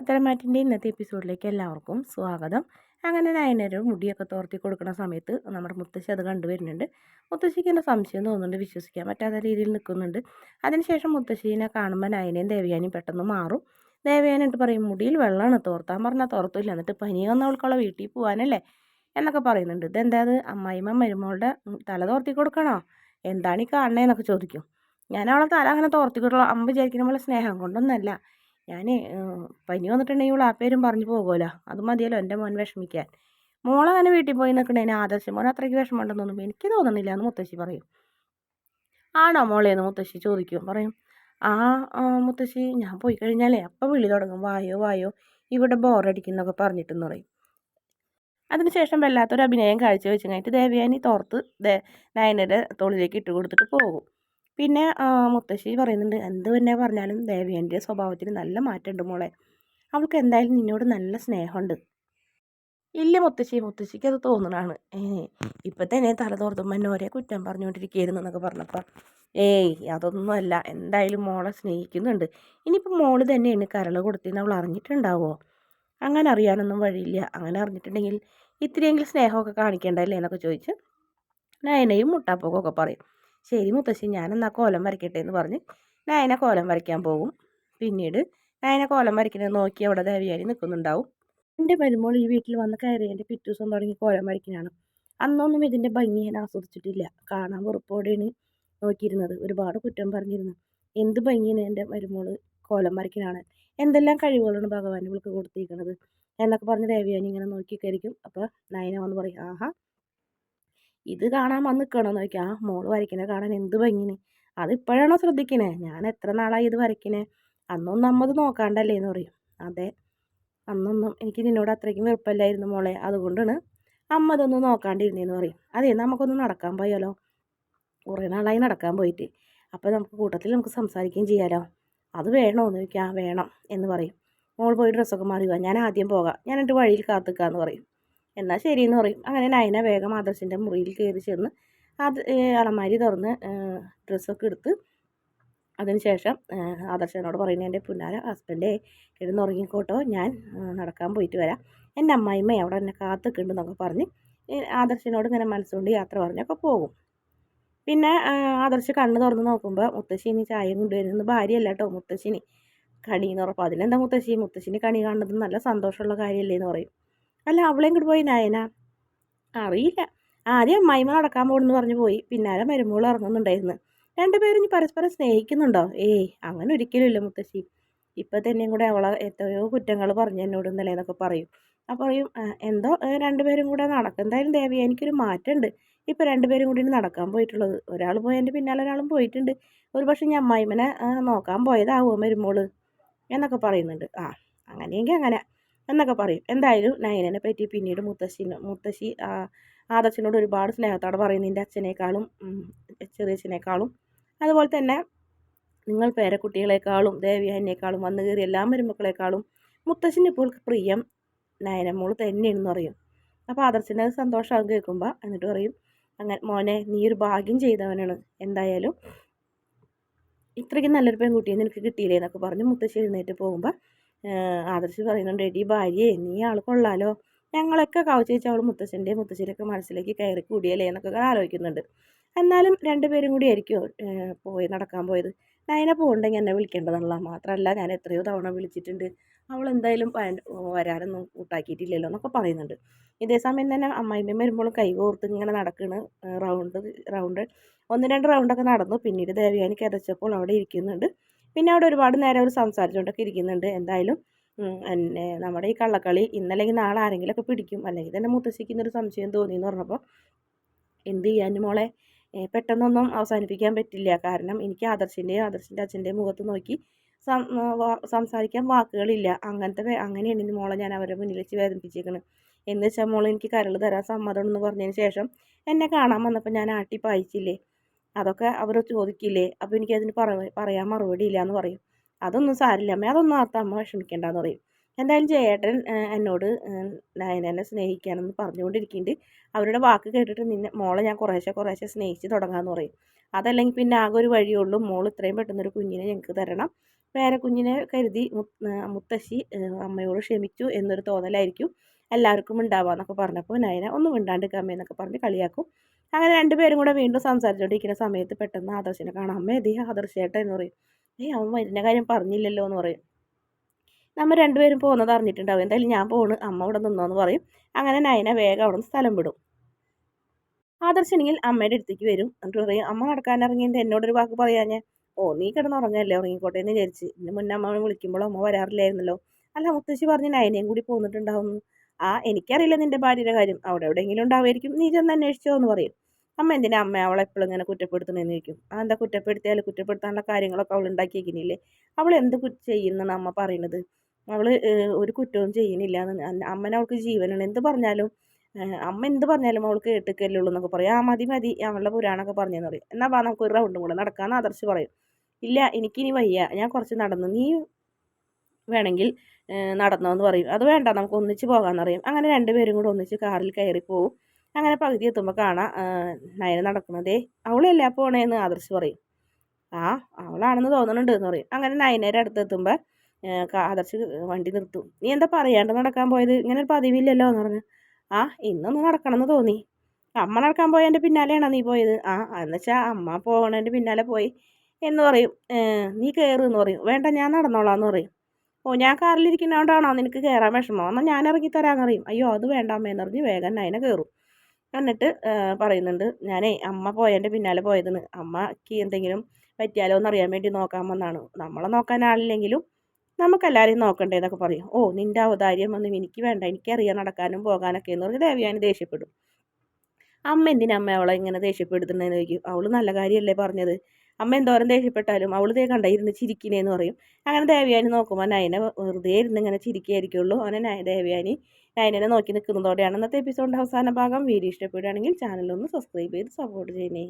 പത്തരമാറ്റിന്റെ ഇന്നത്തെ എപ്പിസോഡിലേക്ക് എല്ലാവർക്കും സ്വാഗതം. അങ്ങനെ നയനൊരു മുടിയൊക്കെ തോർത്തി കൊടുക്കുന്ന സമയത്ത് നമ്മുടെ മുത്തശ്ശി അത് കണ്ടുവരുന്നുണ്ട് മുത്തശ്ശിക്ക് എന്നെ സംശയം തോന്നുന്നുണ്ട് വിശ്വസിക്കാൻ പറ്റാത്ത രീതിയിൽ നിൽക്കുന്നുണ്ട്. അതിനുശേഷം മുത്തശ്ശീനെ കാണുമ്പോൾ നയനയും ദേവയാനിയും പെട്ടെന്ന് മാറും. ദേവയാനിട്ട് പറയും മുടിയിൽ വെള്ളമാണ് തോർത്താൻ പറഞ്ഞാൽ തോർത്തില്ല. എന്നിട്ട് പനി വന്നവൾക്കുള്ള വീട്ടിൽ പോകാനല്ലേ എന്നൊക്കെ പറയുന്നുണ്ട്. ഇതെന്താ അത്? അമ്മായിമ്മ മരുമോളുടെ തല തോർത്തി കൊടുക്കണോ? എന്താണ് ഈ കാണണേന്നൊക്കെ ചോദിക്കും. ഞാൻ അവളെ തല അങ്ങനെ തോർത്തി കൊടുക്കണം? അമ്മ വിചാരിക്കുന്ന പോലെ സ്നേഹം കൊണ്ടൊന്നല്ല. ഞാൻ പനി വന്നിട്ടുണ്ടെങ്കിൽ ആ പേരും പറഞ്ഞു പോകുമല്ലോ. അത് മതിയല്ലോ എന്റെ മോൻ വിഷമിക്കാൻ. മോളങ്ങനെ വീട്ടിൽ പോയി നിൽക്കണേന് ആദർശം മോൻ അത്രയ്ക്ക് വിഷമമുണ്ടെന്നൊന്നും എനിക്ക് തോന്നുന്നില്ല എന്ന് മുത്തശ്ശി പറയും. ആണോ മോളെ എന്ന് മുത്തശ്ശി ചോദിക്കും. പറയും ആ മുത്തശ്ശി ഞാൻ പോയി കഴിഞ്ഞാലേ അപ്പം വിളി തുടങ്ങും. വായോ വായോ ഇവിടെ ബോറടിക്കുന്നൊക്കെ പറഞ്ഞിട്ടെന്ന് പറയും. അതിനുശേഷം വല്ലാത്തൊരു അഭിനയം കാഴ്ചവെച്ച് കഴിഞ്ഞിട്ട് ദേവയാനി തോർത്ത് ദേ നയനയുടെ തോളിലേക്ക് ഇട്ട് കൊടുത്തിട്ട് പോകും. പിന്നെ മുത്തശ്ശി പറയുന്നുണ്ട് എന്ത് തന്നെ പറഞ്ഞാലും ദേവേന്റെ സ്വഭാവത്തിന് നല്ല മാറ്റമുണ്ട് മോളെ. അവൾക്ക് എന്തായാലും നിന്നോട് നല്ല സ്നേഹമുണ്ട്. ഇല്ല മുത്തശ്ശി മുത്തശ്ശിക്ക് അത് തോന്നണാണ് ഇപ്പം തന്നെ തല തോർത്തുമ്പോൾ എന്നെ ഒരേ കുറ്റം പറഞ്ഞുകൊണ്ടിരിക്കുകയായിരുന്നു എന്നൊക്കെ പറഞ്ഞപ്പോൾ ഏയ് അതൊന്നുമല്ല. എന്തായാലും മോളെ സ്നേഹിക്കുന്നുണ്ട്. ഇനിയിപ്പോൾ മോൾ തന്നെയാണ് കരൾ കൊടുത്തിന്ന് അവൾ അറിഞ്ഞിട്ടുണ്ടാവുമോ അങ്ങനെ അറിയാനൊന്നും വഴിയില്ല. അങ്ങനെ അറിഞ്ഞിട്ടുണ്ടെങ്കിൽ ഇത്തിരിയെങ്കിലും സ്നേഹമൊക്കെ കാണിക്കേണ്ടല്ലേ എന്നൊക്കെ ചോദിച്ച് നയനയും മുട്ടാപ്പൊക്കെ പറയും. ശരി മുത്തശ്ശി ഞാനെന്നാ കോലം വരയ്ക്കട്ടെ എന്ന് പറഞ്ഞ് നയന കോലം വരയ്ക്കാൻ പോകും പിന്നീട് നയന കോലം വരയ്ക്കുന്നത് നോക്കി അവിടെ ദേവിയാരി നിൽക്കുന്നുണ്ടാവും എന്റെ മരുമോൾ ഈ വീട്ടിൽ വന്ന് കയറിയതിന്റെ പിറ്റു ദിവസം തുടങ്ങി കോലം വരയ്ക്കുന്നതാണ് അന്നൊന്നും ഇതിന്റെ ഭംഗി ഞാൻ ആസ്വദിച്ചിട്ടില്ല. കാണാൻ വെറുപ്പോടെയാണ് നോക്കിയിരുന്നത്. ഒരുപാട് കുറ്റം പറഞ്ഞിരുന്നു. എന്ത് ഭംഗിയാണ് എന്റെ മരുമോൾ കോലം വരയ്ക്കുന്നതാണ് എന്തെല്ലാം കഴിവുകളാണ് ഭഗവാൻ ഇവൾക്ക് കൊടുത്തിരിക്കുന്നത് എന്നൊക്കെ പറഞ്ഞ് ദേവിയാനി ഇങ്ങനെ നോക്കിക്കരിക്കും അപ്പോൾ നയന വന്ന് പറയും ആഹാ ഇത് കാണാൻ വന്ന് നിൽക്കണമെന്ന് ചോദിക്കാം ആ മോൾ വരയ്ക്കണേ കാണാൻ എന്ത് ഭംഗിന് അതിപ്പോഴാണോ ശ്രദ്ധിക്കണേ? ഞാൻ എത്ര നാളായി ഇത് വരയ്ക്കണേ? അന്നൊന്നും നമ്മത് നോക്കാണ്ടല്ലേ എന്ന് പറയും. അതെ അന്നൊന്നും എനിക്ക് നിന്നോട് അത്രയ്ക്കും വെറുപ്പല്ലായിരുന്നു മോളെ. അതുകൊണ്ടാണ് അമ്മ ഇതൊന്നും നോക്കാണ്ടിരുന്നേന്ന് പറയും. അതെ നമുക്കൊന്ന് നടക്കാൻ പോയാലോ? കുറേ നാളായി നടക്കാൻ പോയിട്ട്. അപ്പോൾ നമുക്ക് കൂട്ടത്തിൽ നമുക്ക് സംസാരിക്കുകയും ചെയ്യാലോ? അത് വേണോ എന്ന് ചോദിക്കാം വേണം എന്ന് പറയും. മോൾ പോയി ഡ്രസ്സൊക്കെ മാറി പോവാം ഞാൻ ആദ്യം പോകാം. ഞാൻ എന്റെ വഴിയിൽ കാത്തുക്കാന്ന് പറയും. എന്നാൽ ശരിയെന്ന് പറയും. അങ്ങനെ നയന വേഗം ആദർശിന്റെ മുറിയിൽ കയറി ചെന്ന് അത് അലമാരി തുറന്ന് ഡ്രസ്സൊക്കെ എടുത്ത് അതിനുശേഷം ആദർശനോട് പറയുന്നത് എന്റെ പുന്നാര ഹസ്ബൻഡേ കിടന്നുറങ്ങിക്കോട്ടോ ഞാൻ നടക്കാൻ പോയിട്ട് വരാം. എന്റെ അമ്മായിമ്മ അവിടെ എന്നെ കാത്തുക്കുണ്ടെന്നൊക്കെ പറഞ്ഞ് ആദർശനോട് ഇങ്ങനെ മനസ്സുകൊണ്ട് യാത്ര പറഞ്ഞൊക്കെ പോകും. പിന്നെ ആദർശ് കണ്ണ് തുറന്ന് നോക്കുമ്പോൾ മുത്തശ്ശിനി ചായയും കൊണ്ടുവരുന്നത് ഭാര്യയല്ല കേട്ടോ മുത്തശ്ശിനി കണി എന്ന് ഉറപ്പ് അതിനെന്താ മുത്തശ്ശി? മുത്തശ്ശിനി കണി കാണുന്നത് നല്ല സന്തോഷമുള്ള കാര്യമല്ലേ എന്ന് പറയും. അല്ല അവളെയും ഇങ്ങോട്ട് പോയി നയന? അറിയില്ല. ആദ്യം അമ്മായിമ്മ നടക്കാൻ പോകണമെന്ന് പറഞ്ഞു പോയി. പിന്നാലെ മരുമോൾ ഇറങ്ങുന്നുണ്ടായിരുന്നു. രണ്ടുപേരും ഇനി പരസ്പരം സ്നേഹിക്കുന്നുണ്ടോ? ഏയ് അങ്ങനെ ഒരിക്കലും ഇല്ല മുത്തശ്ശി. ഇപ്പം തന്നെയും കൂടെ അവളെ എത്രയോ കുറ്റങ്ങൾ പറഞ്ഞു എന്നോട് ഇന്നലെ എന്നൊക്കെ പറയും. അപ്പോൾ പറയും എന്തോ രണ്ടുപേരും കൂടെ നടക്കും എന്തായാലും ദേവി എനിക്കൊരു മാറ്റമുണ്ട്. ഇപ്പം രണ്ടുപേരും കൂടി നടക്കാൻ പോയിട്ടുള്ളത്. ഒരാൾ പോയതിന്റെ പിന്നാലെ ഒരാളും പോയിട്ടുണ്ട്. ഒരു പക്ഷേ ഞാൻ അമ്മായിമ്മനെ നോക്കാൻ പോയതാവുമോ മരുമോൾ എന്നൊക്കെ പറയുന്നുണ്ട്. ആ അങ്ങനെയെങ്കിൽ അങ്ങനെ. എന്നൊക്കെ പറയും. എന്തായാലും നയനനെ പറ്റി പിന്നീട് മുത്തശ്ശി മുത്തശ്ശി ആദർശനോട് ഒരുപാട് സ്നേഹത്തോടെ പറയും നിന്റെ അച്ഛനേക്കാളും ചെറിയച്ഛനേക്കാളും. അതുപോലെ തന്നെ നിങ്ങൾ പേരക്കുട്ടികളെക്കാളും ദേവിയാനേക്കാളും വന്നു കയറി എല്ലാ മരുമക്കളെക്കാളും മുത്തശ്ശിന് ഇപ്പോൾ പ്രിയം നയനമോൾ തന്നെയാണെന്ന് പറയും. അപ്പോൾ ആദർശന്റെ സന്തോഷമാകും കേൾക്കുമ്പോൾ എന്നിട്ട് പറയും അങ്ങനെ മോനെ നീ ഒരു ഭാഗ്യം ചെയ്തവനാണ്. എന്തായാലും ഇത്രയ്ക്ക് നല്ലൊരു പെൺകുട്ടിയെ നിനക്ക് കിട്ടിയില്ലേ? എന്നൊക്കെ പറഞ്ഞ് മുത്തശ്ശി എഴുന്നേറ്റ് പോകുമ്പോൾ ആദർശ് പറയുന്നുണ്ട് എടി ഭാര്യയെ നീ ആൾ കൊള്ളാലോ? ഞങ്ങളൊക്കെ കവച്ചേച്ച് അവൾ മുത്തശ്ശന്റെ മുത്തശ്ശിയൊക്കെ മനസ്സിലേക്ക് കയറി കൂടിയല്ലേ എന്നൊക്കെ ആലോചിക്കുന്നുണ്ട്. എന്നാലും രണ്ടുപേരും കൂടി ആയിരിക്കും പോയി നടക്കാൻ പോയത്? നയന പോകണ്ടെങ്കിൽ എന്നെ വിളിക്കേണ്ടതാണല്ലോ. മാത്രമല്ല ഞാൻ എത്രയോ തവണ വിളിച്ചിട്ടുണ്ട്. അവൾ എന്തായാലും വരാനൊന്നും കൂട്ടാക്കിയിട്ടില്ലല്ലോ എന്നൊക്കെ പറയുന്നുണ്ട്. ഇതേ സമയം തന്നെ അമ്മായിമ്മ വരുമ്പോൾ കൈ കോർത്ത് ഇങ്ങനെ നടക്കണ് റൗണ്ട് റൗണ്ട്. ഒന്ന് രണ്ട് റൗണ്ടൊക്കെ നടന്നു. പിന്നീട് ദേവയാനി കിതച്ചപ്പോൾ അവിടെ ഇരിക്കുന്നുണ്ട്. പിന്നെ അവിടെ ഒരുപാട് നേരം അവർ സംസാരിച്ചുകൊണ്ടൊക്കെ ഇരിക്കുന്നുണ്ട്. എന്തായാലും എന്നെ നമ്മുടെ ഈ കള്ളക്കളി ഇന്നല്ലെങ്കിൽ നാളെ ആരെങ്കിലുമൊക്കെ പിടിക്കും. അല്ലെങ്കിൽ തന്നെ മുത്തശ്ശിക്കുന്നൊരു സംശയം തോന്നി എന്ന് പറഞ്ഞപ്പോൾ എന്ത് ചെയ്യാൻ മോളെ? പെട്ടെന്നൊന്നും അവസാനിപ്പിക്കാൻ പറ്റില്ല. കാരണം എനിക്ക് ആദർശിന്റെയും ആദർശിന്റെ അച്ഛന്റെയും മുഖത്ത് നോക്കി സംസാരിക്കാൻ വാക്കുകളില്ല. അങ്ങനത്തെ അങ്ങനെയാണ് ഇന്ന് മോളെ ഞാൻ അവരെ മുന്നിൽ വെച്ച് വേദനിപ്പിച്ചേക്കണ്. എന്ന് വെച്ചാൽ മോളെ എനിക്ക് കരൾ തരാൻ സമ്മതമെന്ന് പറഞ്ഞതിന് ശേഷം എന്നെ കാണാൻ വന്നപ്പോൾ ഞാൻ ആട്ടി പായിച്ചില്ലേ? അതൊക്കെ അവർ ചോദിക്കില്ലേ? അപ്പോൾ എനിക്കതിന് പറ പറയാൻ മറുപടി ഇല്ല എന്ന് പറയും. അതൊന്നും സാരില്ല അമ്മ അതൊന്നും ആർത്ത അമ്മ വിഷമിക്കേണ്ടെന്ന് പറയും. എന്തായാലും ജയേട്ടൻ എന്നോട് നയനെന്നെ സ്നേഹിക്കാനെന്ന് പറഞ്ഞുകൊണ്ടിരിക്കുന്നുണ്ട് അവരുടെ വാക്ക് കേട്ടിട്ട് നിന്നെ മോളെ ഞാൻ കുറേശ്ശെ കുറേശ്ശെ സ്നേഹിച്ച് തുടങ്ങാമെന്ന് പറയും. അതല്ലെങ്കിൽ പിന്നെ ആകെ ഒരു വഴിയുള്ളൂ മോൾ ഇത്രയും പെട്ടെന്നൊരു കുഞ്ഞിനെ ഞങ്ങൾക്ക് തരണം. വേറെ കുഞ്ഞിനെ കരുതി മുത്തശ്ശി അമ്മയോട് ക്ഷമിച്ചു എന്നൊരു തോന്നലായിരിക്കും എല്ലാവർക്കും ഉണ്ടാവുക എന്നൊക്കെ പറഞ്ഞപ്പോൾ നയന ഒന്നും മിണ്ടാണ്ടിരിക്കാമേ എന്നൊക്കെ പറഞ്ഞ് കളിയാക്കും. അങ്ങനെ രണ്ടുപേരും കൂടെ വീണ്ടും സംസാരിച്ചുകൊണ്ടിരിക്കുന്ന സമയത്ത് പെട്ടെന്ന് ആദർശിനെ കാണാം. അമ്മ ഇതേ ആദർശേട്ട എന്ന് പറയും. ഏയ് അവൻ വരുന്ന കാര്യം പറഞ്ഞില്ലല്ലോ എന്ന് പറയും. നമ്മൾ രണ്ടുപേരും പോകുന്നത് അറിഞ്ഞിട്ടുണ്ടാവും. എന്തായാലും ഞാൻ പോണ് അമ്മ ഇവിടെ നിന്നോന്ന് പറയും. അങ്ങനെ നയന വേഗം അവിടെ നിന്ന് സ്ഥലം വിടും. ആദർശനെങ്കിൽ അമ്മയുടെ അടുത്തേക്ക് വരും. എന്നിട്ട് പറയും അമ്മ നടക്കാനിറങ്ങിയത് എന്നോടൊരു വാക്ക് പറയാഞ്ഞേ. ഓ നീ കിടന്ന് ഉറങ്ങല്ലേ? ഉറങ്ങിക്കോട്ടെ എന്ന് വിചാരിച്ച്. ഇതിന് മുന്നേ അമ്മ വിളിക്കുമ്പോൾ അമ്മ വരാറില്ലായിരുന്നല്ലോ. അല്ല മുത്തശ്ശി പറഞ്ഞ് നയനയും കൂടി പോന്നിട്ടുണ്ടാവുന്നു. ആ എനിക്കറിയില്ല നിന്റെ ഭാര്യയുടെ കാര്യം. അവിടെ എവിടെയെങ്കിലും ഉണ്ടാവുമായിരിക്കും. നീ ചെന്ന് അന്വേഷിച്ചോ എന്ന് പറയും. അമ്മ എന്തിനാ അമ്മ അവളെ എപ്പോഴും ഇങ്ങനെ കുറ്റപ്പെടുത്തണമെന്ന് ചോദിക്കും? എന്താ കുറ്റപ്പെടുത്തിയാൽ കുറ്റപ്പെടുത്താനുള്ള കാര്യങ്ങളൊക്കെ അവൾ ഉണ്ടാക്കിയിരിക്കുന്നില്ലേ അവൾ എന്ത് ചെയ്യുന്നതാണ് അമ്മ പറയുന്നത്? അവൾ ഒരു കുറ്റവും ചെയ്യുന്നില്ല. അമ്മനെ അവൾക്ക് ജീവനാണ്. എന്ത് പറഞ്ഞാലും അമ്മ എന്ത് പറഞ്ഞാലും അവൾ കേട്ടിക്കല്ലേ എന്നൊക്കെ പറയും. ആ മതി മതി അവളുടെ പുരാണൊക്കെ പറഞ്ഞെന്ന് പറയും. എന്നാൽ വാ നമുക്ക് ഒരു റൗണ്ടും കൂടെ നടക്കാമെന്ന് ആദർശ് പറയും. ഇല്ല എനിക്കിനി വയ്യ. ഞാൻ കുറച്ച് നടന്നു. നീ വേണമെങ്കിൽ നടന്നോ എന്ന് പറയും. അത് വേണ്ട നമുക്ക് ഒന്നിച്ച് പോകാമെന്ന് പറയും അങ്ങനെ രണ്ടുപേരും കൂടെ ഒന്നിച്ച് കാറിൽ കയറി പോകും അങ്ങനെ പകുതി എത്തുമ്പോൾ കാണാം നയന നടക്കുന്നതേ അവളല്ല പോണേന്ന് ആദർശ് പറയും. ആ അവളാണെന്ന് തോന്നുന്നുണ്ട് എന്ന് പറയും. അങ്ങനെ നയനേരെ അടുത്ത് എത്തുമ്പോൾ ആദർശ് വണ്ടി നിർത്തും. നീ എന്താ പറയാണ്ട് നടക്കാൻ പോയത്? ഇങ്ങനെ ഒരു പതിവില്ലല്ലോ? എന്ന് പറഞ്ഞു. ആ ഇന്നൊന്ന് നടക്കണമെന്ന് തോന്നി. അമ്മ നടക്കാൻ പോയതിന്റെ പിന്നാലെയാണോ നീ പോയത്? ആ എന്നുവെച്ചാൽ അമ്മ പോകണതിന്റെ പിന്നാലെ പോയി എന്ന് പറയും. നീ കയറുമെന്ന് പറയും. വേണ്ട ഞാൻ നടന്നോളാം എന്ന് പറയും. ഓ ഞാൻ കാറിലിരിക്കുന്നതുകൊണ്ടാണോ നിനക്ക് കയറാൻ വിഷമം? എന്നാൽ ഞാൻ ഇറങ്ങി അറിയും അയ്യോ അത് വേണ്ട അമ്മ പറഞ്ഞ് വേഗം നയന കയറും എന്നിട്ട് പറയുന്നുണ്ട് ഞാനേ അമ്മ പോയതിന്റെ പിന്നാലെ പോയതെന്ന്. അമ്മയ്ക്ക് എന്തെങ്കിലും പറ്റിയാലോ എന്നറിയാൻ വേണ്ടി നോക്കാൻ വന്നാണ്. നമ്മളെ നോക്കാൻ ആളില്ലെങ്കിലും നമുക്കെല്ലാവരെയും നോക്കണ്ടേ എന്നൊക്കെ പറയും. ഓ നിന്റെ ഔദാര്യം ഒന്നും എനിക്ക് വേണ്ട. എനിക്കറിയാൻ നടക്കാനും പോകാനൊക്കെ എന്ന് പറഞ്ഞ് ദേവയാനി ദേഷ്യപ്പെടും. അമ്മ എന്തിനാ അമ്മ അവളെ ഇങ്ങനെ ദേഷ്യപ്പെടുത്തുന്നതെന്ന് ചോദിക്കും? അവൾ നല്ല കാര്യമല്ലേ പറഞ്ഞത്? അമ്മ എന്തോരം ദേഷ്യപ്പെട്ടാലും അവൾ ദേ കണ്ട ഇരുന്ന് ചിരിക്കണേന്ന് പറയും. അങ്ങനെ ദേവയാനി നോക്കുമ്പോൾ നയനെ വെറുതെ ഇരുന്ന് ഇങ്ങനെ ചിരിക്കുകയായിരിക്കുള്ളൂ അങ്ങനെ ദേവയാനി നയനെ നോക്കി നിൽക്കുന്നതോടെയാണ് ഇന്നത്തെ എപ്പിസോഡിന്റെ അവസാന ഭാഗം. വീഡിയോ ഇഷ്ടപ്പെടുകയാണെങ്കിൽ ചാനലൊന്ന് സബ്സ്ക്രൈബ് ചെയ്ത് സപ്പോർട്ട് ചെയ്യണേ.